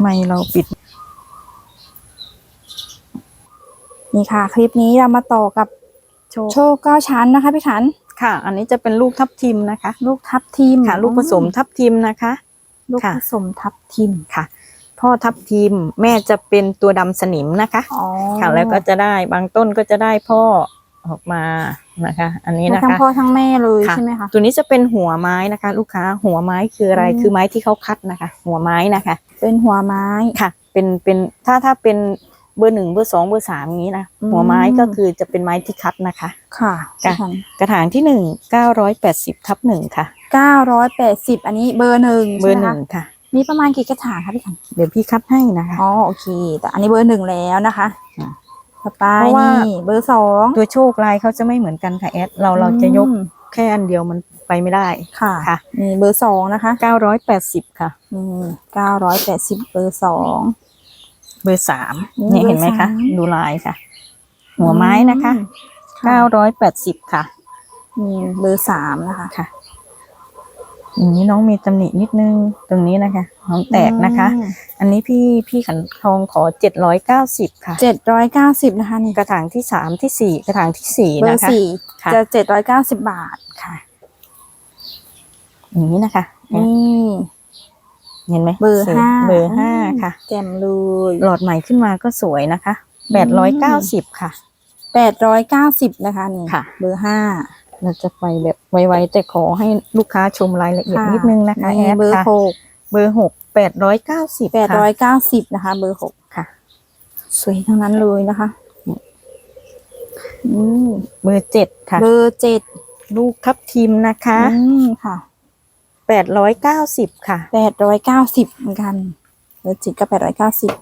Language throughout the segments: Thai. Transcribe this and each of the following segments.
ไม่เราปิด นี่ค่ะ คลิปนี้เรามาต่อกับโชว์โชว์เก้าชั้นนะคะพี่ขันค่ะ อันนี้จะเป็นลูกทับทิมนะคะ ลูกทับทิมค่ะ ลูกผสมทับทิมนะคะ ลูกค่ะผสมทับทิมค่ะ พ่อทับทิมแม่จะเป็นตัวดำสนิมนะคะอ๋อค่ะแล้วก็จะได้บางต้นก็จะได้พ่อ ออกมานะคะ อันนี้ได้นะทั้งคะพ่อทั้งแม่เลยค่ะใช่ไหมคะตัวนี้จะเป็นหัวไม้นะคะ ลูกค้าหัวไม้คืออะไรอืมคือไม้ที่เขาคัดนะคะ หัวไม้นะคะ เป็นหัวไม้ค่ะ เป็นเป็นถ้าถ้าเป็นเบอร์หนึ่งเบอร์สองเบอร์สามอย่างนี้นะอืมหัวไม้ก็คือจะเป็นไม้ที่คัดนะคะ ค่ะค่ะพี่ขันกระถางที่หนึ่งเก้าร้อยแปดสิบทับหนึ่งค่ะเก้าร้อยแปดสิบอันนี้เบอร์หนึ่งเบอใช่ร์ไหมหคะนึ่งค่ะมีประมาณกี่กระถางคะพี่ขันเดี๋ยวพี่คัดให้นะคะอ๋อโอเค แต่อันนี้เบอร์หนึ่งแล้วนะคะ อะต่อไปเพราะว่า นี่เบอร์สองตัวโชคลายเขาจะไม่เหมือนกันค่ะแอดเราเราจะยกอืมแค่อันเดียวมันไปไม่ได้ค่ะค่ะนี่เบอร์สองนะคะเก้าร้อยแปดสิบค่ะ นี่เก้าร้อยแปดสิบเบอร์สอง เบอร์สามอืมนี่เห็นไหมคะเบอร์สาม ดูลายค่ะ หัวไม้นะคะ อืมเก้าร้อยแปดสิบค่ะ นี่เบอร์สามนะคะ ค่ะ อย่างนี้น้องมีตำหนินิดนึงตรงนี้นะคะน้องแตกนะคะ อันนี้พี่พี่ขันทองขอเจ็ดร้อยเก้าสิบค่ะเจ็ดร้อยเก้าสิบนะคะนี่กระถางที่สามที่สี่กระถางที่สี่เบอนะร์คะสี่ค่ะจะเจ็ดร้อยเก้าสิบบาทค่ะ อย่างนี้นะคะนี่เห็นไหมเบอร์สีห้าเบอร์ห้าค่ะ แจ่มเลยหลอดใหม่ขึ้นมาก็สวยนะคะอืแปดร้อยมเก้าสิบค่ะแปดร้อยเก้าสิบนะคะนี่ค่ะ เบอร์ห้า เราจะไปแบบไวๆแต่ขอให้ลูกค้าชมรายละเอียดนิดนึงนะคะแอนี่ดเบอร์ค่ะหกเบอร์หกแปดร้อยเก้าสิบแปดร้อยเก้าสิบนะคะ เบอร์หกค่ะ สวยทั้งนั้นเลยนะคะอืมเบอร์เจ็ดค่ะ เบอร์เจ็ดลูกทับทิมนะคะอืมค่ะแปดร้อยเก้าสิบค่ะแปดร้อยเก้าสิบเหมือนกันเบอร์เจ็ดก็แปดร้อยเก้าสิบ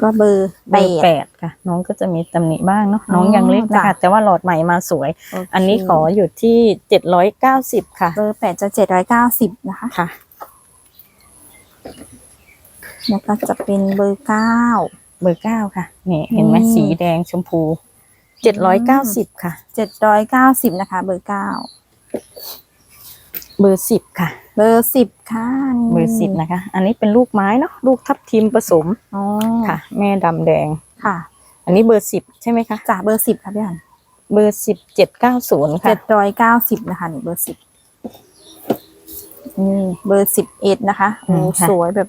ก็เบอร์เบแปอร์ดแปดค่ะ น้องก็จะมีตำหนิบ้างเนาะอ๋อน้องยังเล็กนะคะจ้ะแต่ว่าหลอดใหม่มาสวยโเคอันนี้ขออยู่ที่เจ็ดร้อยเก้าสิบค่ะ เบอร์แปดจะเจ็ดร้อยเก้าสิบนะคะค่ะแล้วก็จะเป็นเบอร์เก้าเบอร์เก้าค่ะนี่เห็นไหมอืมสีแดงชมพูเจ็ดร้อยเก้าสิบค่ะเจ็ดร้อยเก้าสิบนะคะ เบอร์เก้า เบอร์สิบค่ะ เบอร์สิบค่ะนี่เบอร์สิบนะคะ อันนี้เป็นลูกไม้เนาะลูกทับทิมผสมอ๋อค่ะ แม่ดำแดง ค่ะ อันนี้เบอร์สิบใช่ไหมคะจ่าเบอร์สิบค่ะพี่หันเบอร์สิบเจ็ดเก้าศูนย์ค่ะเจ็ดร้อยเก้าสิบนะคะนี่เบอร์สิบนี่เบอร์สิบเอ็ดนะคะโอ้อืมค่ะ สวยแบบ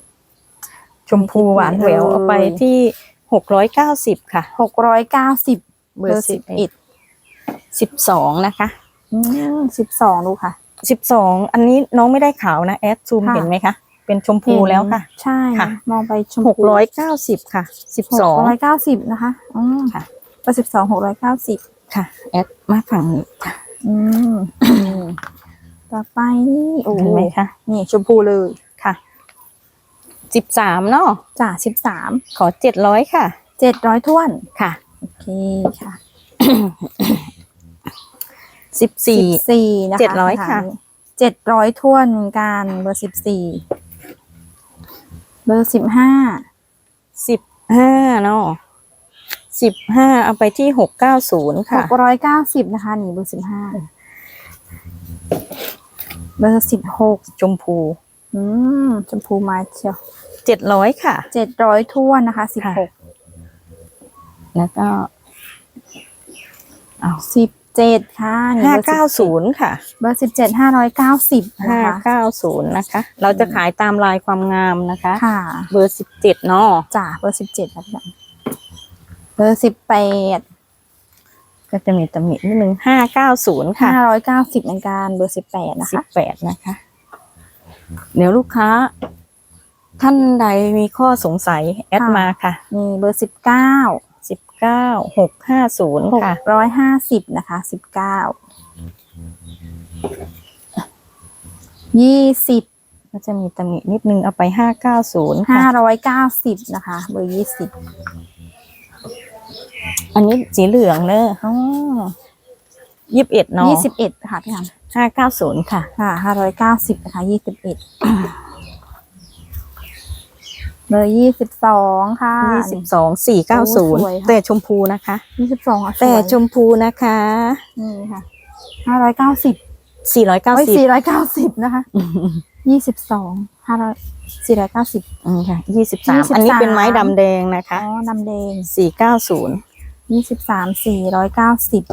ชมพูหวานแหววเลยเอาไปที่หกร้อยเก้าสิบค่ะ หกร้อยเก้าสิบเบอร์สิบเอ็ดสิบสองนะคะ สิบสองดูค่ะ สิบสองอันนี้น้องไม่ได้ขาวนะแอดซูมค่ะ เห็นไหมคะ เป็นชมพูแล้วค่ะ ใช่ ค่ะ มองไปชมหกร้อยเก้าสิบค่ะสิบหสกอง ร้อยเก้าสิบนะคะอืมค่ะเบอร์สิบสองหกร้อยเก้าสิบค่ะ แอดมาฝั่งนี้ค่ะอืมนี่ต่อไปนี่โอ้เห็นไหมคะนี่ชมพูเลยค่ะสิบสามเนาะจ่าสิบสามขอเจ็ดร้อยค่ะ เจ็ดร้อยท้วน ค่ะ โอเคค่ะ สิบสี่สี่นะคะเจ็ดร้อยค่ะเจ็ดร้อยท้วนเหมือนกันเบอร์สิบสี่เบอร์สิบห้าสิบห้าเนาะสิบห้าเอาไปที่หกเก้าศูนย์หค่ะกร้อยเก้าสิบนะคะนี่เบอร์สิบห้าเบอร์สิบหกชมพู อืมชมพูมาเชียวเจ็ดร้อยค่ะเจ็ดร้อยท้วนนะคะสิบหกแล้วก็เอาสิบ เจ็ดค่ะนี่ห้าบอร์เก้าศูนย์ค่ะ เบอร์สิบเจ็ดห้าร้อยเก้าสิบห้านะคะเก้าศูนย์นะคะ เราจะขายตามลายความงามนะคะ ค่ะ เบอร์สิบเจ็ดเนาะจ่าเบอร์สิบเจ็ดครับพี่เบอร์สิบแปดก็จะมีตำหนินิดนึงห้าเก้าศูนย์ค่ะห้าร้อยเก้าสิบเหมือนกันเบอร์สิบแปดนะสิคะบแปดนะคะ เดี๋ยวลูกค้า ท่านใดมีข้อสงสัยแอดมาค่ะนี่เบอร์สิบเก้าสิบ เก้าหกห้าศูนย์หกค่ะ ร้อยห้าสิบนะคะสิบเก้ายี่สิบก็จะมีตำหนินิดนึงเอาไปห้าเก้าศูนย์ห้าค่ะร้อยเก้าสิบนะคะ เบอร์ยี่สิบอันนี้สีเหลืองเนอะอ๋อยี่สิบเอ็ดเนาะยี่สิบเอ็ดค่ะพี่ฮันห้าเก้าศูนย์ค่ะ ค่ะห้าร้อยเก้าสิบนะคะยี่สิบเอ็ด เบอร์ยี่สิบสองค่ะ ยี่สิบสองสี่เก้าศูนย์โอ้สวยค่ะ แต่ชมพูนะคะ ยี่สิบสองแต่ชมพูนะคะนี่ค่ะห้าร้อยเก้าสิบสี่ร้อยเก้าเอ้ยสิบสี่ร้อยเก้าสิบนะคะยี่สิบสองห้าร้อยสี่ร้อยเก้าสิบอืมค่ะยี่สิบสาม23 อันนี้เป็นไม้ดำแดงนะอ๋คะอดำแดงสี่เก้าศูนย์ยี่สิบสามสี่ร้อยเก้าสิบ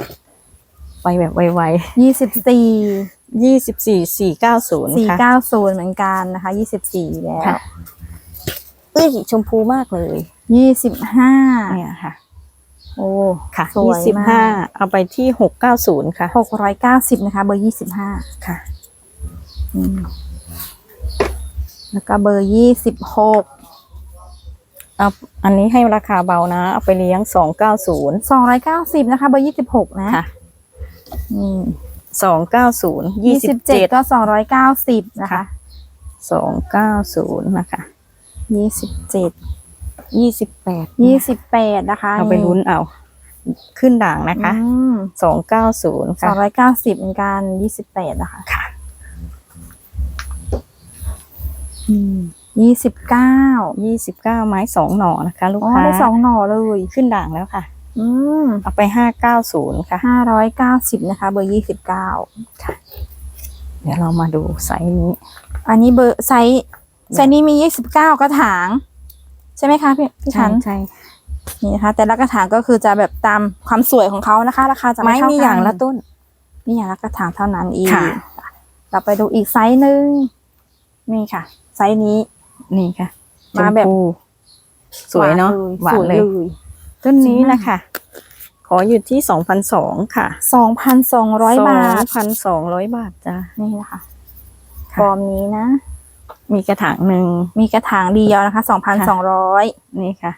ไปแบบไวยี่สิบสี่ๆยี่สิบสี่สี่เก้าศูนย์สี่ค่ะ เก้าศูนย์เหมือนกันนะคะยี่สิบสี่แล้วค่ะ เอ้ยชมพูมากเลยยี่สิบห้าเนี่ยค่ะ โอ้ค่ะสวยี่ยสิบมาห้ากเอาไปที่หกเก้าศูนย์ค่ะหกร้อยเก้าสิบนะคะ เบอร์ยี่สิบห้าค่ะแล้วก็เบอร์ยี่สิบหกเอาอันนี้ให้ราคาเบานะ เอาไปเลี้ยงสองเก้าศูนย์สองร้อยเก้าสิบนะคะ เบอร์ยี่สิบหกนะค่ะอืมสองเก้าศูนย์ยี่ยี่สิสิบบเจ็เจ็ดดก็สองร้อยเก้าสิบนะคะค่ะสองเก้าศูนย์นะคะ ยี่สิบเจ็ดยี่สิบแปดยี่สิบแปดนะคะเอาไปลุ้นเอาขึ้นด่างนะคะอืมสองเก้าศูนย์สอค่ะงร้อยเก้าสิบเหมือนกันยี่สิบแปดนะคะค่ะอืมยี่สิบเก้ายี่สิบเก้าไม้สองหน่อนะคะ ลูกอ๋อค้าได้สองหน่อเลยขึ้นด่างแล้วค่ะ อืมเอาไปห้าเก้าศูนย์ค่ะห้าร้อยเก้าสิบนะคะ เบอร์ยี่สิบเก้าเดี๋ยวเรามาดูไซส์นี้ อันนี้เบอร์ไซส์ ไซส์นี้มียี่สิบเก้ากระถาง ใช่ไหมคะพี่พี่ใช่ชันใช่นี่นะคะ แต่ละกระถางก็คือจะแบบตามความสวยของเขานะคะ ราคาจะไม้ไม่เท่ามีกันอย่างละต้น มีอย่างละกระถางเท่านั้นอีกค่ะเราไปดูอีกไซส์หนึ่งนี่ค่ะ ไซส์นี้ นี่ค่ะ มาแบบชพูสวยเนาะหวานสวยเลเลยยต้นนี้สวยมากนะคะ ขออยู่ที่สองพันสองค่ะสองพันสองร้อยบาสอทงพันสองร้อยบาทจ้ะนี่นะคะค่ะฟอร์มนี้นะ มีกระถางหนึ่งมีกระถางเดียวนะคะสองพันสองร้อยนี่ค่ะ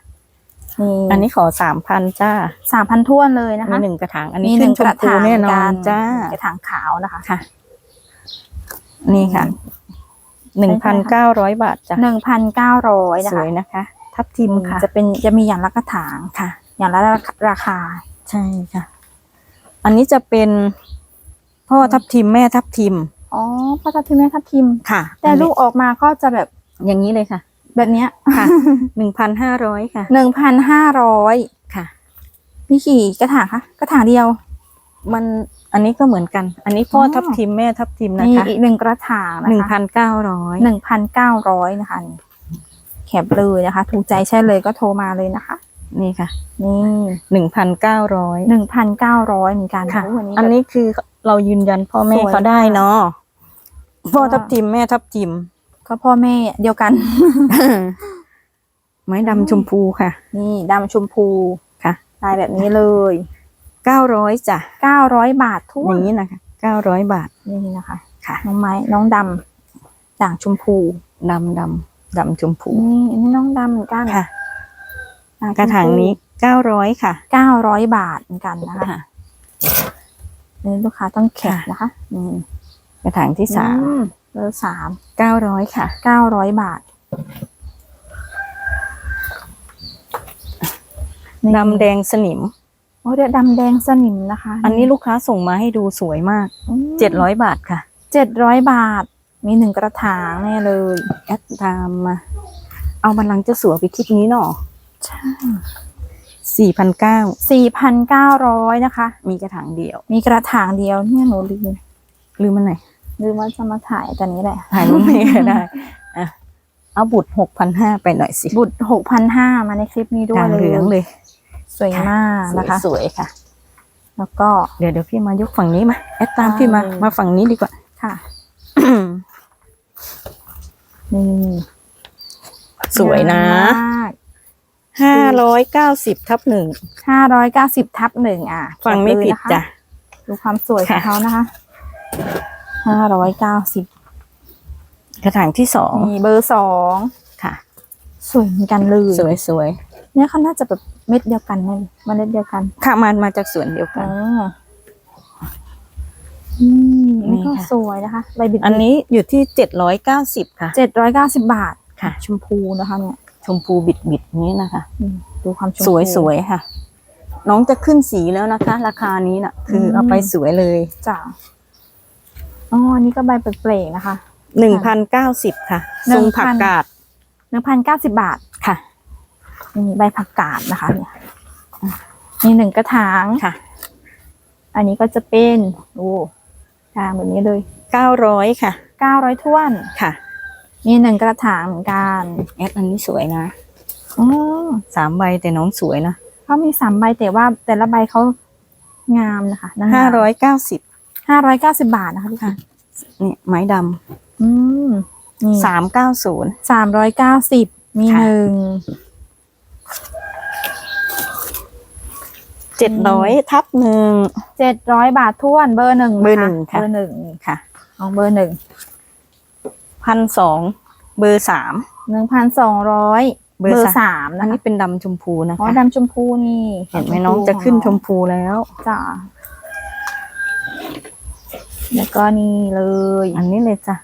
นี่อันนี้ขอสามพันจ้าสามพันท้วนเลยนะมีคะหนึ่งกระถาง อันนี้มีหขึ้นึ่นงชกมระพูถางแน่นอกันจ้ากระถางขาวนะคะค่ะ นี่ค่ะหนึ่งพันเก้าร้อยบาทจ้ะหนึ่งพันเก้าร้อยนะสวคะยนะคะ ทับทิมค่ะ จะเป็นจะมีอย่างละกระถางค่ะ อย่างละราคา ใช่ค่ะ อันนี้จะเป็นพ่อทับทิมแม่ทับทิม อ๋อพ่อทับทิมแม่ทับทิมค่ะแต่ลูกออกมาก็จะแบบอย่างนี้เลยค่ะ แบบเนี้ยค่ะหนึ่งพันห้าร้อยค่ะหนึ่งพันห้าร้อยค่ะมีกี่กระถางคะกระถางเดียว มันอันนี้ก็เหมือนกัน อันนี้พ่อออทับทิมแม่ทับทิมนะมีคะอีกหนึ่งกระถางนะคะหนึ่งพันเก้าร้อยหนึ่งพันเก้าร้อยนะคะนี่แคปเลยนะคะ ถูกใจใช่เลยก็โทรมาเลยนะคะ นี่ค่ะ นี่หนึ่งพันเก้าร้อยหนึ่งพันเก้าร้อยเหมือนกันค่ะโวันนี้อันนี้คือเรายืนยันพ่อแม่สวยเขาได้เนาะ พ่อทับทิมแม่ทับทิม ก็พ่อแม่เดียวกัน ไม้ดำชมพูค่ะ นี่ดำชมพูค่ะลายแบบนี้เลยเก้าร้อยจ้ะเก้าร้อยบาททุกอย่างนี้นะคะเก้าร้อยบาทนี่นะคะค่ะ น้องไม้น้องดำด่างชมพูดำดำดำชมพูนี่อันนี้น้องดำเหมือนกันค่ะด่ชมพูกระถางนี้เก้าร้อยค่ะเก้าร้อยบาทเหมือนกันนะคะค่ะนี่ลูกค้าต้องแคปค่ะนะคะนี่ กระถางที่สามอืเบอร์สามเก้าร้อยค่ะเก้าร้อยบาทดำแดงสนิมโอ้เดี๋ยวดำแดงสนิมนะคะ อันนี้ลูกค้าส่งมาให้ดูสวยมากเจ็ดร้อยบาทค่ะเจ็ดร้อยบาท มีหนึ่งกระถางแน่เลยแอดตามมา เอาบันลังก์เจะสัวไปคลิปนี้เนาะใช่สี่พันเก้าสี่พันเก้าร้อยนะคะ มีกระถางเดียว มีกระถางเดียวเนี่ยหนูลืมลืมมันไหน อยลืมว่าจะมาถ่ายแต่นี้แหละ ถ่ายรูปไม่ได้อะเอาบุตรหกพันห้าไปหน่อยสิบุตรหกพันห้ามาในคลิปนี้ด้วยกางเลยเหลืองเลย สวยมากนะคะสวยๆค่ะ แล้วก็เดี๋ยวเดี๋ยวพี่มายกฝั่งนี้มาแอดตามพี่มาได้มาฝั่งนี้ดีกว่าค่ะนี่สวยนะห้าร้อยเก้าสิบทับหนึ่งห้าร้อยเก้าสิบทับหนึ่งอะ ฟังไม่ผิดเก็บเลยนคจ้ะดูความสวยของค่ะเขานะคะ ห้าร้อยเก้าสิบกระถางที่สองมีเบอร์สองค่ะ สวยเหมือนกันเลยสวยสวยเนี่ยเขาน่าจะแบบเม็ดเดียวกันแน่เลยเมล็ดเดียวกันๆค่ะมามาจากสวนเดียวกัอ๋นออืมนี่ก็นี่ค่ะสวยนะคะใบบิดอันนี้อยู่ที่เจ็ดร้อยเก้าสิบค่ะเจ็ดร้อยเก้าสิบบาทค่ะ ชมพูนะคะเนี่ยชมพูบิดบิดๆนี้นะคะอืมดูความชมพูสวยสวยๆค่ะ น้องจะขึ้นสีแล้วนะคะ ราคานี้น่ะ คืออมเอาไปสวยเลยจ้ะ อ๋ออันนี้ก็ใบแปลกๆนะคะ หนึ่งพันเก้าสิบค่ะ หนึ่ทรงงพัน ผักกาดหนึ่งพันเก้าสิบบาทค่ะ นี่ใบผักกาดนะคะ เนี่ยมีหนึ่งกระถาง ค่ะอันนี้ก็จะเป็นโอ้กลางแบบนี้เลยเก้าร้อยค่ะ เก้าร้อยท้วน ค่ะ มีหนึ่งกระถางเหมือนกันแอดอันนี้สวยนะอ๋อสามใบแต่น้องสวยนะเขามีสามใบแต่ว่าแต่ละใบเขางามนะคะนงมห้าร้อยเก้าสิบ ห้าร้อยเก้าสิบบาทนะคะพี่ค่ะค่ะเนี่ยไม้ดอืมนี่ำสามเก้าศูนย์สามร้อยเก้าสิบมีค่ะหนึ่งเจ็ดร้อยทับหนึ่งเจ็ดร้อยบาทท้วนเบอร์หนึ่งเบอร์หนึ่งค่ะเบอร์หนึ่งค่ะของเบอร์หนึ่งพันสองเบอร์สามหนึ่งพันสองร้อยเบเบอร์อร์สาสามอันนะนี้คะเป็นดำชมพูนะอ๋อคะดำชมพูนี่ เห็นไหมน้องจะขึ้นชมพูแล้วจ้า แล้วก็นี่เลย อันนี้เลยจ้ะ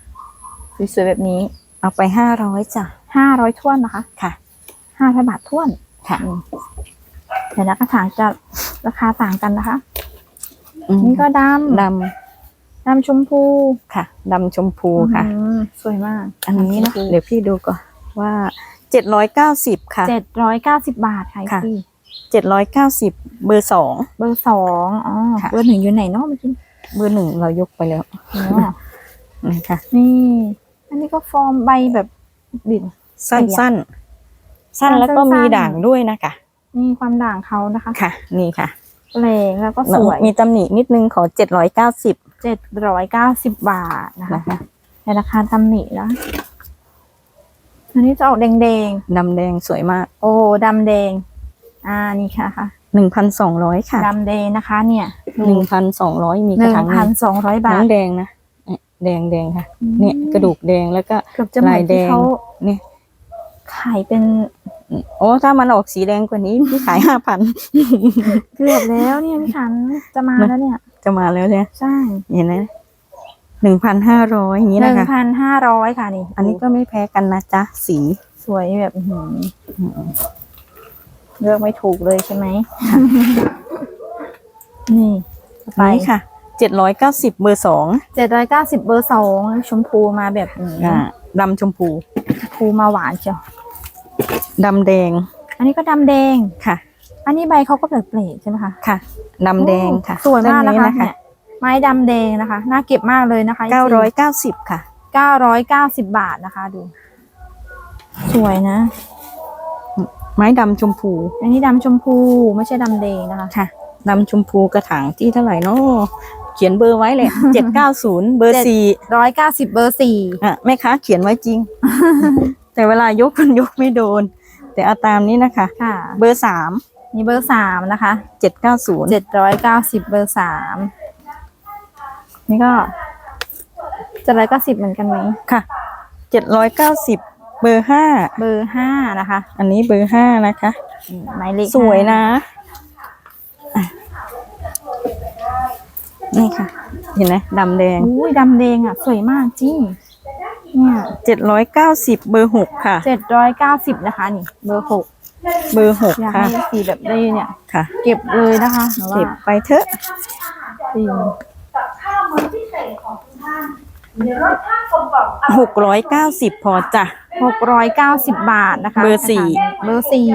สวยๆแบบนี้ เอาไปห้าร้อยจ้ะห้าร้อยท้วนนะคะ ค่ะห้าร้อยบาทท้วนค่ะอืมแต่ละกระถางจะราคาต่างกันนะคะอืมนี่ก็ดดำดำชมพูำค่ะดำชมพูค่ะอืมสวยมาก อันนี้นะเดี๋ยวพี่ดูก่อนว่าเจ็ดร้อยเก้าสิบค่ะเจ็ดร้อยเก้าสิบบาทค่ะค่ะพี่เจ็ดร้อยเก้าสิบเบอร์สองเบอร์สองอ๋อค่ะเบอร์หนึ่งอยู่ไหนเนาะเมื่อกี้ เบอร์หนึ่งเรายกไปแล้วอ๋อนะคะนี่ อันนี้ก็ฟอร์มใบแบบบิดสั้นขยับสั้น สั้นแล้วก็สั้นๆมีด่างด้วยนะคะนี่ความด่างเขานะคะค่ะ นี่ค่ะแรงแล้วก็สวย มีตำหนินิดนึงขอเจ็ดร้อยเก้าสิบเจ็ดร้อยเก้าสิบบาทนะคะนะคะในราคาตำหนิแล้วอันนี้จะออกแดงดำแดงสวยมากๆโอ้ดำแดง อ่านี่ค่ะค่ะ หนึ่งพันสองร้อยค่ะดำแดงนะคะ เนี่ยหนึ่งพันสองร้อยมีหกระนึ่งถางพันสองร้อยบาน้อทงแดงนะเนี่ยแดงแดงค่ะ เนี่ยกระดูกแดงแล้วก็เกือบจะเหมืลาอยนแดที่งเขาเนี่ยขายเป็นโอ้ถ้ามันออกสีแดงกว่านี้พี่ขายห้าพันเกือบแล้วเนี่ยพี่ขันจะมาแล้วเนี่ย จะมาแล้วเนี่ยใช่เห็นไหมหนึ่งพันห้าร้อยอย่างนี้หนะนึ่งคะพันห้าร้อยค่ะนี่ อันนี้ก็ไม่แพ้กันนะจ๊ะ สีสวยแบบอื้อหือ เลือกไม่ถูกเลยใช่ไหม นี่ไปไปค่ะ เจ็ดร้อยเก้าสิบเบอร์สองเจ็ดร้อยเก้าสิบเบอร์สองชมพูมาแบบนี้อ่าดำชมพูชมพูมาหวานเชียวดำแดง อันนี้ก็ดำแดงค่ะ อันนี้ใบเขาก็แปลกๆใช่ไหมคะค่ะดำแดงค่ะสวยมากต้นะนคะนี้เนี่ยไม้ดำแดงนะคะ น่าเก็บมากเลยนะคะเก้าร้อยเก้าสิบค่ะเก้าร้อยเก้าสิบบาทนะคะ ดู สวยนะ ไม้ดำชมพู อันนี้ดำชมพูไม่ใช่ดำแดงนะคะ ค่ะดำชมพูกระถางที่เท่าไหร่เนาะเขียนเบอร์ไว้เลยเจ็ดเก้าศูนย์เบอร์เจ็ดสี่ร้อยเก้าสิบเบอร์สี่อะแม่ค้าเขียนไว้จริง แต่เวลายกมันยกไม่โดน แต่เอาตามนี้นะคะ ค่ะ เบอร์สามนี่เบอร์สามนะคะเจ็ดเก้าศูนย์เจ็ดร้อยเก้าสิบเบอร์สามนี่ก็เจ็ดร้อยเก้าสิบเหมือนกันไหมค่ะเจ็ดร้อยเก้าสิบ เบอร์ห้าเบอร์ห้านะคะอันนี้เบอร์ห้านะคะอืมหมายเลขสวยห้านะอะนี่ค่ะ เห็นไหมดำแดงอุ้ยดำแดงอะ สวยมากจริงเนี่ยเจ็ดร้อยเก้าสิบเบอร์หกค่ะเจ็ดร้อยเก้าสิบนะคะ นี่ เบอร์หกเบอร์หกอยากค่ะให้สีแบบได้เนี่ยค่ะ เก็บเลยนะคะหนูว่าเก็บไปเถอะจริง หกร้อยเก้าสิบพอจ้ะหกร้อยเก้าสิบบาทนะคะเบอร์สี่เบอร์สี่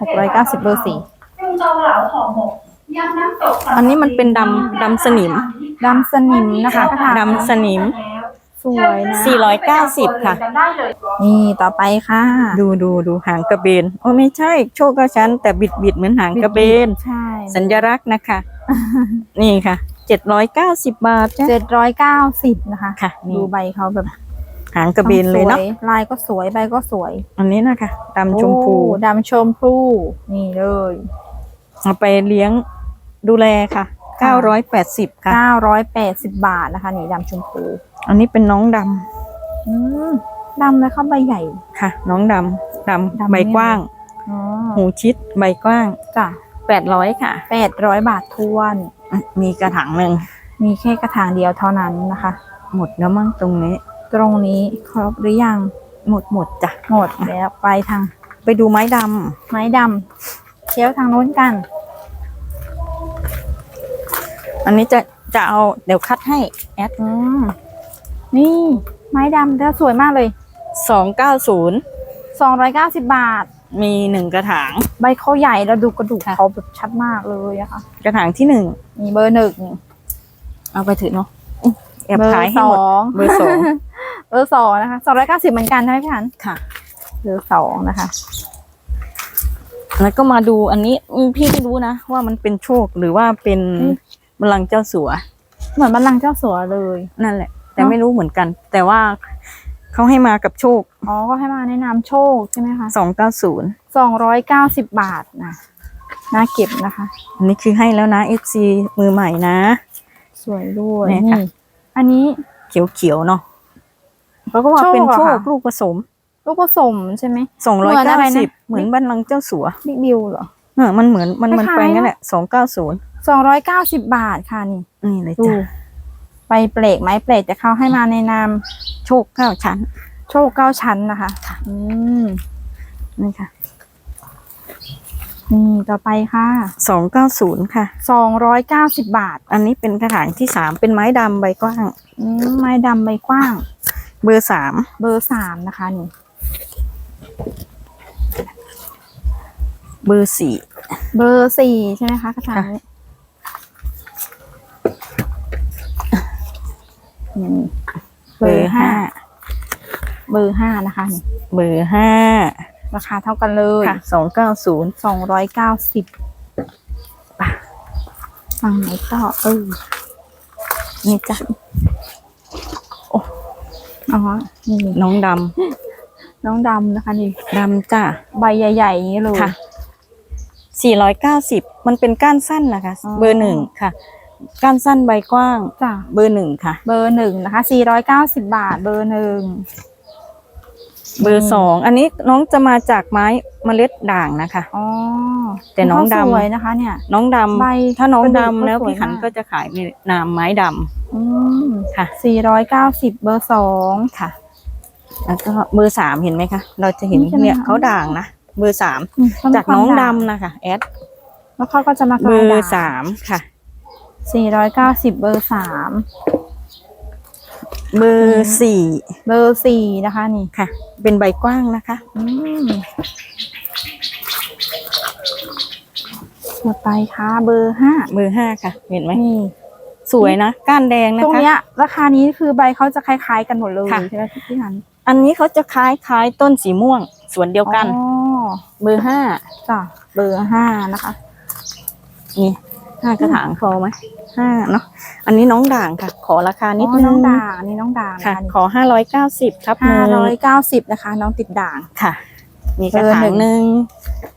หกร้อยเก้าสิบเบอร์สี่กุ้งเกาเหลาห่อหมกยำน้ำตกอันนี้มันเป็นดำดำสนิมดำสนิมนะคะกระถางดำสนิมสวยนะสี่ร้อยเก้าสิบค่ะกันได้เลยนี่ต่อไปค่ะ ดูดูดูหางกระเบน โอ้ไม่ใช่ โชคกับฉัน แต่บิดบิดเหมือนหางกระเบน ใช่ สัญลักษณ์นะคะ นี่ค่ะ เจ็ดร้อยเก้าสิบบาทจ้ะ เจ็ดร้อยเก้าสิบนะคะ ค่ะนี่ ดูใบเขาแบบหางกระเบนเลยเนาะ สวยลายก็สวยใบก็สวยอันนี้นะคะดำชมพู โอ้ดำชมพูนี่เลย เอาไปเลี้ยงดูแลค่ะเก้าร้อยแปดสิบค่ะ เก้าร้อยแปดสิบบาทนะคะ นี่ดำชมพูอันนี้เป็นน้องดอืมดำเลยเข้าใบใหญ่ำค่ะ น้องดำดำดำใบเนี่ยกว้าง อ๋อหูชิดใบกว้าง จ้ะ แปดร้อยค่ะ แปดร้อยบาททวนอะมีกระถางหนึ่ง มีแค่กระถางเดียวเท่านั้นนะคะ หมดแล้วมั้งตรงนี้ ตรงนี้ครบหรือยัง หมดหมดจ้ะ หมดแล้วไปทาง ไปดูไม้ดไม้ดำเชี่ยวทางโน้นกันำอันนี้จะจะเอาเดี๋ยวคัดให้แอดอืมนี่ไม้ดำแต่สวยมากเลย สองเก้าศูนย์สองร้อยเก้าสิบบาท มีหนึ่งกระถาง ใบเขาใหญ่แล้วดูกระดูกค่ะ เขาแบบชัดมากเลยอะค่ะ กระถางที่หนึ่งมีเบอร์หนึ่งเอาไปถือเนาะแอบเบอขายร์ให้สหมดองเบอร์สองเบอร์สองนะคะสองร้อยเก้าสิบเหมือนกันใช่ไหมพี่หันค่ะ เบอร์สองนะคะ แล้วก็มาดูอันนี้อืมพี่ไม่รู้นะว่ามันเป็นโชคหรือว่าเป็นอืม บัลลังก์เจ้าสัว เหมือนบัลลังก์เจ้าสัวเลย นั่นแหละ แต่เนอะ ไม่รู้เหมือนกัน แต่ว่า เขาให้มากับโชคอ๋อก็ให้มาแนะนำโชคใช่ไหมคะสองเก้าศูนย์สองร้อยเก้าสิบบาทนะน่าเก็บนะคะ อันนี้คือให้แล้วนะ FC มือใหม่นะ สวยด้วยเนี่ยค่ะนี่อันนี้เขียวๆเนาะเขาก็ว่าโชคเป็นโชเหรอคคะลูกผสม ลูกผสมใช่ไหมสองร้อยเหมือนเก้าอะไรสิบนะเหมือนบัลลังก์เจ้าสัวบิ๊กบิวเหรอเออมันเหมือนมันมันคไปล้ายๆงั้นแหละสองเก้าศูนย์สองร้อยเก้าสิบบาทค่ะนี่นี่เลยดูจ้ะ ไปเปลกไหมเปลกแต่เขาให้มาในนามโชคเก้าชั้น โชคเก้าชั้นนะคะค่ะอืมนี่ค่ะนี่ต่อไปค่ะสองเก้าศูนย์ค่ะ สองร้อยเก้าสิบบาท อันนี้เป็นกระถางที่สามเป็นไม้ดำใบกว้าง อืมไม้ดำใบกว้าง เบอร์สามเบอร์สามนะคะนี่ เบอร์สี่เบอร์สี่ใช่ไหมคะกระถางนี้ นี่เบอร์ห้า เบอร์ห้านะคะนี่เบอร์ห้าราคาเท่ากันเลยค่ะสองเก้าศูนย์สองร้อยเก้าสิบฝั่งไหนก็เออนี่จ้ะอ๋อนี่น้องดน้องดำนะคะนี่ำดำจ้ะใบใหญ่ๆอย่างนี้เลยค่ะสี่ร้อยเก้าสิบมันเป็นก้านสั้นนะคะอ๋อเบอร์หนึ่งค่ะ ก้านสั้นใบกว้าง จ้ะเบอร์หนึ่งค่ะ เบอร์หนึ่งนะคะสี่ร้อยเก้าสิบบาท เบอร์หนึ่ง เบอร์สองอันนี้น้องจะมาจากไม้เมล็ดด่างนะคะ อ๋อแต่น้องดำเขาสวยนะคะ เนี่ย น้องดใบำถ้าน้องกระดูกดำแล้วเขาสวยพี่ขันมาก ก็จะขายในนามไม้ดอืมำค่ะสี่ร้อยเก้าสิบเบอร์สอง ค่ะ แล้วก็เบอร์สามเห็นไหมคะ เราจะเห็นนี่ใช่ไหมเนี่ยคะ เขาด่างนะ เบอร์สามอืมเขมีจากความน้องด่าดำนะคะแอด แล้วเขาก็จะมาเบอร์สามค่ะ สี่ร้อยเก้าสิบเบอร์สามเบอร์สี่เบอร์สี่นะคะนี่ค่ะ เป็นใบกว้างนะคะ อืมต่อไปค่ะเบอร์ห้าเบอร์ห้าค่ะ เห็นไหมนี่ สวยนะ ก้านแดงนะตรงคะเนี้ยราคานี้คือใบเขาจะคล้ายๆกันหมดเลยค่ะ ใช่ไหมพี่หันอันนี้เขาจะคล้ายคล้ายต้นสีม่วง สวนเดียวกัน อ๋อเบอร์ห้าจ้ะเบอร์ห้านะคะ นี่ ห้ากระถางพอไหมห้าเนาะอันนี้น้องด่างค่ะ ขอราคานิดอ๋อนึน้องงด่างอันนี่น้องด่างค่ะนะคะขอห้าร้อยเก้าสิบครับห้ามืร้อยเก้าสิบนะคะ น้องติดด่างค่ะ มีกระเบอร์ถาหนึ่งงหนึ่ง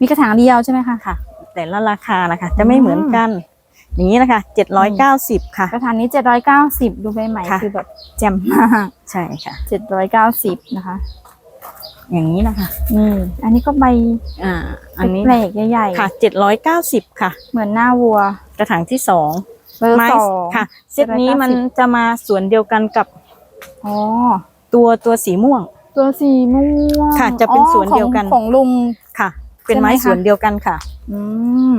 มีกระถางเดียวใช่ไหมคะค่ะ แต่ละราคานะคะ จะไม่เหมือนกันอย่างนี้นะคะเจ็ดร้อยเก้าสิบค่ะกระถางนี้เจ็ดร้อยเก้าสิบดูใบใหม่ค่ะคือแบบแจ่มมากใช่ค่ะเจ็ดร้อยเก้าสิบนะคะ อย่างนี้นะคะนี่อันนี้ก็ใบ อ่า อันนี้แปลกๆใหญ่ค่ะเจ็ดร้อยเก้าสิบค่ะๆเหมือนหน้าวัว กระถางที่สองเบอร์ไม้สองค่ะเซตนี้มันจะมาส่วนเดียวกันกับอ๋อตัวตัวสีม่วง ตัวสีม่วงค่ะ จะเป็นอ๋อสวนเดียวกันของของลุงค่ะ เป็นไม้ใช่ไหมคะส่วนเดียวกันค่ะ อืม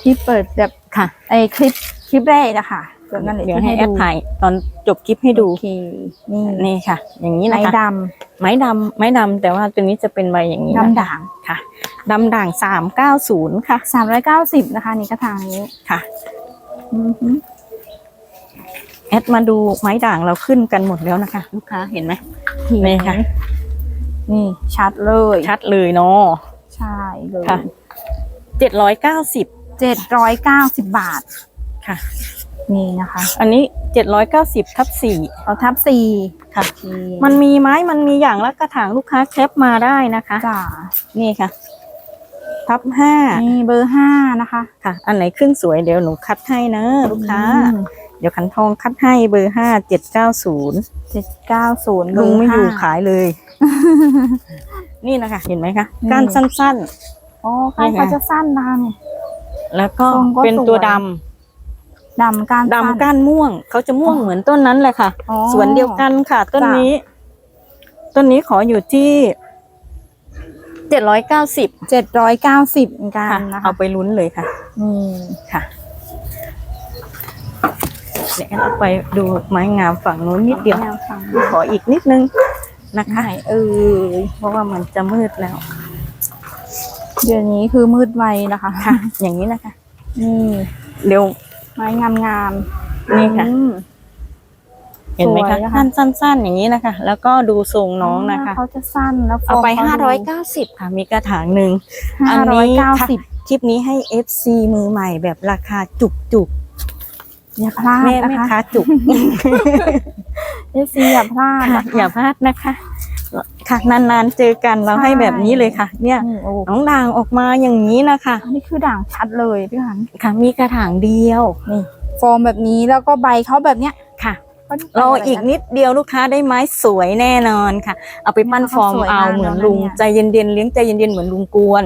ที่เปิดแบบค่ะ ไอคลิปคลิปแรกนะคะ แบบนั้นเลยเดี๋ยวที่ให้แอดดูถ่ายตอนจบคลิปให้ดูโอเคนี่นี่ค่ะ อย่างนี้ไม้นะคะดไม้ดำไม้ดำแต่ว่าตัวนี้จะเป็นใบอย่างนี้ำนะคะดำด่างค่ะดำด่างสามเก้าศูนย์ค่ะสามร้อยเก้าสิบนะคะนี่กระถางนี้ค่ะอือหือแอดมาดูไม้ด่างเราขึ้นกันหมดแล้วนะคะ ลูกค้าเห็นไหมนี่ค่ะ นี่ชัดเลย ชัดเลยเนาะใช่เลยค่ะเจ็ดร้อยเก้าสิบเจ็ดร้อยเก้าสิบบาทค่ะ นี่นะคะ อันนี้เจ็ดร้อยเก้าสิบทับสี่เอาทับสี่ค่ะนี่มันมีไม้มันมีอย่างละกระถางลูกค้าแคปมาได้นะคะจ้านี่ค่ะ ทับห้านี่เบอร์ห้านะคะค่ะ อันไหนขึ้นสวยเดี๋ยวหนูคัดให้นะลูกค้าอืมเดี๋ยวขันทองคัดให้เบอร์ห้าเจ็ดเก้าศูนย์เจ็ดเก้าศูนย์ลุงไม่อยู่ขายเลย นี่นะคะ เห็นไหมคะก้านสั้นอ๋อก้านนี่ค่ะเขาจะสั้นนะคะนี่ๆแล้วก็ทรงก็เป็นตัวสวย ดดำก้านำสั้นดำก้านม่วง เขาจะม่วงเหมือนต้นนั้นเลยค่ะอ๋อสวนเดียวกันค่ะ ต้นจ้ะนี้ ต้นนี้ขออยู่ที่เจ็ดร้อยเก้าสิบเจ็ดร้อยเก้าสิบเหมือนกันค่ะนะคะเอาไปลุ้นเลยค่ะนี่ค่ะเดี๋ยวเราไปดูไม้งามฝั่งนู้นนิดเดียวแนวฟังขออีกนิดนึงนะคะไหนเออเพราะว่ามันจะมืดแล้ว เดี๋ยวนี้คือมืดไวนะคะค่ะอย่างนี้นะคะนี่เดี๋ยว ไม้งามงามนี่ค่ะ อืม เห็นไหมสวคะยนะคะสั้นสั้นๆ อย่างนี้นะคะ แล้วก็ดูทรงน้องนะคะ เขาจะสั้นแล้วฟเอาไปขห้าดูร้อยเก้าสิบค่ะ มีกระถางหนึ่งห้าร้อยเก้าสิบคลิปนี้ให้ FC มือใหม่แบบราคาจุกจุกอย่าพลาดๆแม่นะแม่คะค้าจุกเอซีอย่าพลาดค่ะนะคะอย่าพลาดนะคะ ค่ะนานๆเจอกันเราให้แบบนี้เลยค่ะ เนี่ยอืมโอ้น้องด่างออกมาอย่างนี้นะคะอันนี้คือด่างชัดเลยพี่หันค่ะ มีกระถางเดียวนี่ฟอร์มแบบนี้แล้วก็ใบเขาแบบเนี้ยค่ะเขาจะรอเป็นะไอีกนิดเดียวลูกค้าได้ไม้สวยแน่นอนค่ะ เอาไปปั้นฟอร์มสวยเอามากเหมือนแล้วนะลุงเนี่ยใจเย็นๆเลี้ยงใจเย็นๆเหมือนลุงกวน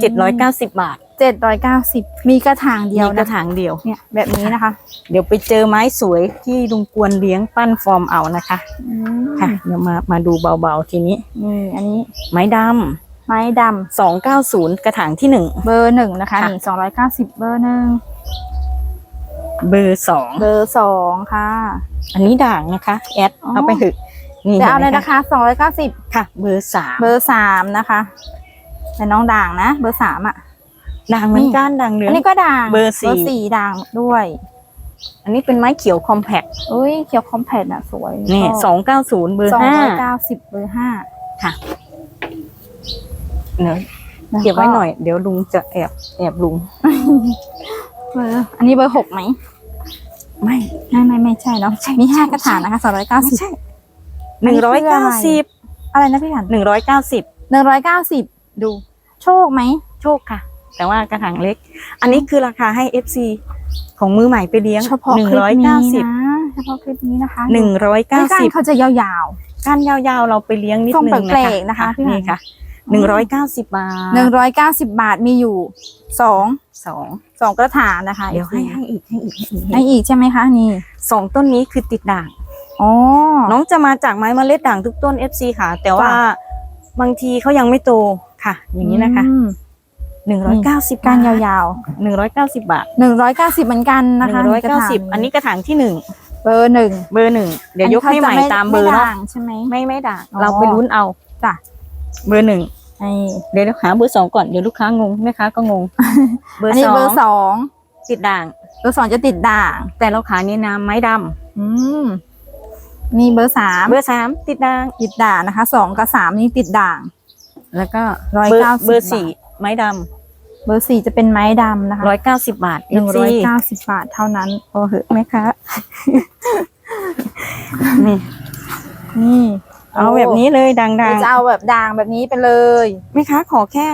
เจ็ดร้อยเก้าสิบบาท เจ็ดร้อยเก้าสิบมีกระถางเดียวมีกนะระถางเดียว เนี่ยแบบนี้นะคะเดี๋ยวไปเจอไม้สวยที่ลุงกวนเลี้ยงปั้นฟอร์มเอานะคะ อืมค่ะ เดี๋ยวมามาดูเบาๆทีนี้ นี่อันนี้ไม้ดไม้ดำสองเก้าศูนย์กระถางที่หนึ่งำเบอร์หนึ่งนะคะค่ะ นี่สองร้อยเก้าสิบเบอร์หนึ่งเบอร์สองเบอร์สองค่ะ อันนี้ด่างนะคะ แอดอ๋อ เอาไปเถอะนี่จะเอาห็นเลยไหมนะคะสองร้อยเก้าสิบ ค่ะ เบอร์สามเบอร์สามนะคะ แต่น้องด่างนะ เบอร์สามอะ ด่างเหมือนกันด่างเหลืองอันนี้ก็ด่างเบอร์สี่สี่ด่างด้วย อันนี้เป็นไม้เขียวคอมแพคเอ้ยเขียวคอมแพคอะสวยนี่สองเก้าศูนย์เบอร์สองห้าร้อยเก้าสิบเบอร์ห้าค่ะเนอะเก็บไว้หน่อย เดี๋ยวลุงจะแอบแอบลุงเบอร์อันนี้เบอร์หกไหมไม่ไม่ไม่ไม่ใช่เนาะมีห้ากระถางนะคะสองร้อยเก้าไม่สิบใช่หนึ่งร้อยเก้าสิบอะไรนะพี่หันหนึ่งร้อยเก้าสิบหนึ่งร้อยเก้าสิบดู โชคไหม โชคค่ะ แต่ว่ากระถางเล็ก อันนี้คือราคาให้ FC ของมือใหม่ไปเลี้ยงเฉพาะหนึ่งคลิปร้อยนี้เก้าสิบนะเฉพาะคลิปนี้นะคะหนึ่งร้อยเก้าก้าสิบ เขาจะยาวก้านยาวๆ เราไปเลี้ยงนิดทรงนึงแปลกๆนะคะพี่หนี่วานค่ะหนึ่งร้อยเก้าสิบบาทๆหนึ่งร้อยเก้าสิบบาทมีอยู่สองสองสองกระถางนะคะเดี๋ยวให้ให้อีกให้อีกให้อีกให้อีกใช่ไหมคะนี่สองต้นนี้คือติดด่าง อ๋อ น้องจะมาจากไม้เมล็ดด่างทุกต้น FC ค่ะ แต่ว่าจ้ะ บางทีเขายังไม่โตค่ะ อย่างนี้นะคะ อืม หนึ่งร้อยเก้าสิบก้านยาวหนึ่งร้อยเก้าสิบบาทๆหนึ่งร้อยเก้าสิบเหมือนกันหนะคะนึ่งร้อยเก้าสิบกระถงอันนี้กระถางที่หนึ่งเบอร์หนึ่งเบอร์หนึ่งเดี๋ยวอันนี้ยกให้ใหม่ขจะตามเบอร์ไม่เนาะด่างใช่ไหมไม่ไม่ด่างอ๋อเราไปลุ้นเอาจ้ะเบอร์หนึ่งไอ้เดี๋ยวหาเบอร์สองก่อนเดี๋ยวลูกค้างงแม่ค้าก็งง เบออันร์นี้สอเบองร์สองติดด่างเบอร์สองจะติดด่าง แต่เราขายในนามไม้ดำอืมมีเบอร์สามเบอร์สามติดด่างติดด่างนะคะสองกับสามนี่ติดด่าง แล้วก็ร้อยเบอร์เก้าสิบเบอร์สี่ไม้ด เบอร์สี่จะเป็นไม้ดำนะคะำร้อยเก้าสิบบาทหนึ่งร้อย FC เก้าสิบบาทเท่านั้นพอเหอะแม่ค้านี่นี่เอาแบบนี้เลยดังเราจะเอาแบบด่างแบบนี้ไปเลยๆแม่ค้าขอแค่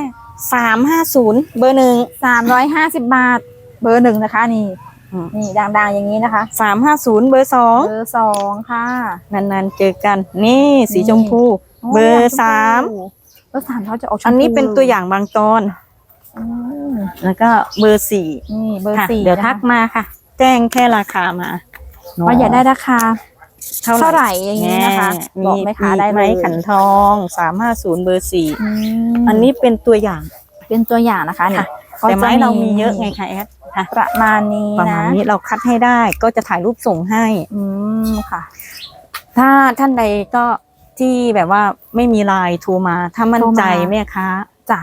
สามห้าศูนย์เบอร์หนึ่งสามร้อยห้าสิบบาท เบอร์หนึ่งนะคะ นี่อืมนี่ด่างๆอย่างนี้นะคะสามห้าศูนย์เบอร์สองเบอร์สองค่ะนานๆเจอกัน นี่สีนี่ชมพูโอ้เบอร์ยสามเบอร์สามเขาจะออกชมพูอันนี้เป็นตัวอย่างบางตอนอืม แล้วก็เบอร์สี่นี่เบอร์ค่ะสี่เดี๋ยวทักนะคะมาค่ะ แจ้งแค่ราคามาว่าอยากได้ราคาเท่าเท่าไหร่อย่างนี้นะคะมีบอกแม่ค้าได้เลยไม้ขันทองสามห้าศูนย์เบอร์สี่อืมอันนี้เป็นตัวอย่าง เป็นตัวอย่างนะคะนี่ค่ะ ก็แต่จะไม้เรามีเยอะไงคะแอดค่ะประมาณนี้ประนะมาณนี้เราคัดให้ได้ก็จะถ่ายรูปส่งให้ อืมค่ะ ถ้าท่านใดก็ที่แบบว่าไม่มีไลน์โทรมา ถ้ามั่นใจโทรมา แม่ค้า จ้ะ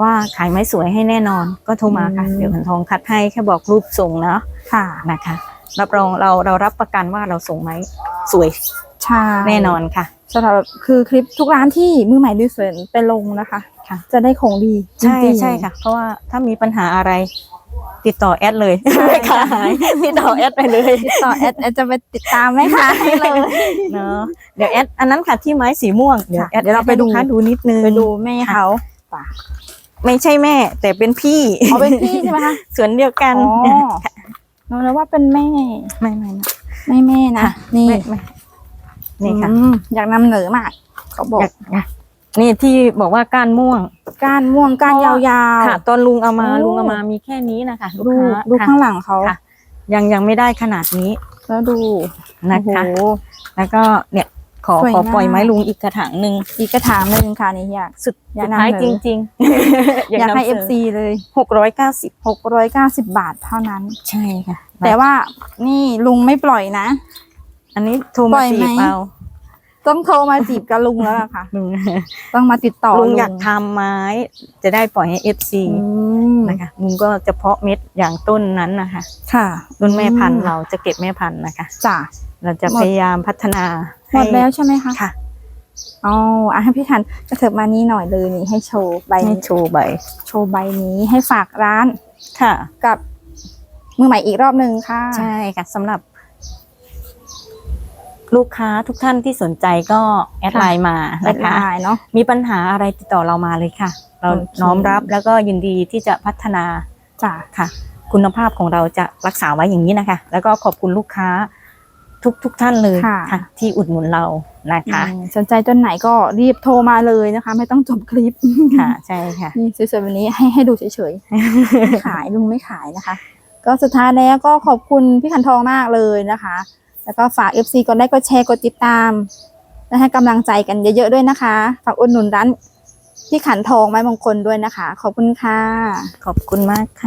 ว่าขายไม้สวยให้แน่นอนก็โทรมาค่ะอืมเดี๋ยวขันทองคัดให้แค่บอกรูปส่งเนาะค่ะนะคะรับรองเราเรารับประกันว่าเราส่งไม้สวยใช่แน่นอนค่ะสำหรับคือคลิปทุกร้านที่มือใหม่ดูสวยไปลงนะคะค่ะ จะได้ของดีใช่จริงๆใช่ค่ะ เพราะว่าถ้ามีปัญหาอะไรติดต่อแอดเลยใช่ไม่ขายติดต่อแอดไปเลย ติดต่อแอดแอดจะไปติดตามแม่ค้าให้เลยเนาะเดี๋ยวแอดอันนั้นค่ะที่ไม้สีม่วงเดี๋ยวค่ะแอดเดี๋ยวเราไปดูให้ลูกค้าดูนิดนึงไปดูแม่เขา ไม่ใช่แม่ แต่เป็นพี่เอาเป็นพี่ใช่ไหมคะสวนเดียวกันอ๋อน้องนึกว่าเป็นแม่ ไม่ไม่ไม่ไม่แม่นะนี่ไม่ไม่นี่ค่ะอืมอยากนำเหนือมากเขาบอกอยากอยากนี่ที่บอกว่าก้านม่วง ก้านม่วงก้านยาวค่ะ ตอนลุงเอามาโอ้ลุงเอามามีแค่นี้นะคะๆลูกดูค้าดูค่ะข้างหลังเขาค่ะยังยังไม่ได้ขนาดนี้ แล้วดูนะคะโอ้โหแล้วก็เนี่ย ขอสวยขอปล่อยมากไม้ลุงอีกกระถางหนึ่งอีกกระถางหนึ่งค่ะนี่อยากสุดอยากสุดท้ายนำเหนจอริงๆอยากให้นำสน FC เลยหกร้อยเก้าสิบหกร้อยเก้าสิบบาทเท่านั้น ใช่ค่ะแต่ว่านี่ลุงไม่ปล่อยนะ อันนี้โทรปล่มาอยจีไหมบเอา ต้องโทรมาจีบกับลุงแล้วล่ะค่ะ ลุงต้องมาติดต่อลุงอยากทำไม้ จะได้ปล่อยให้เอฟซีอืมนะคะลุงก็จะเพาะเม็ดอย่างต้นนั้นนะคะค่ะต้นแม่พันธุ์อืเราจะเก็บแม่พันธุ์นะคะ จ้ะ เราจะหมด พยายามพัฒนาหมดแล้วใช่ไหมคะค่ะอ๋ออะให้พี่ทันกระเถิบมานี้หน่อยเลยนี่ให้โชว์ใบให้โชว์ใบโชว์ใบนี้ให้ฝากร้านค่ะ กับมือใหม่อีกรอบหนึ่งค่ะ ใช่ค่ะสำหรับ ลูกค้าทุกท่านที่สนใจก็แอดไลน์มาแอดนะคะไลน์เนาะมีปัญหาอะไรติดต่อเรามาเลยค่ะ เราโอเคน้อมรับแล้วก็ยินดีที่จะพัฒนาจ้ะค่ะ คุณภาพของเราจะรักษาไว้อย่างนี้นะคะ แล้วก็ขอบคุณลูกค้าทุกทุกท่านเลยค่ะค่ะที่อุดหนุนเรานะคะอืมสนใจต้นไหนก็รีบโทรมาเลยนะคะ ไม่ต้องจบคลิปค่ะ ใช่ค่ะนี่สวยๆแบบนี้ให้ให้ดูเฉยๆไม่ขายลุงไม่ขายนะคะ ก็สุดท้ายแล้วก็ขอบคุณพี่ขันทองมากเลยนะคะ แล้วก็ฝาก FC กดไลค์กดแชร์กดติดตาม และให้กำลังใจกันเยอะๆด้วยนะคะ ฝากอุดหนุนร้านพี่ขันทองไม้มงคลด้วยนะคะ ขอบคุณค่ะ ขอบคุณมากค่ะ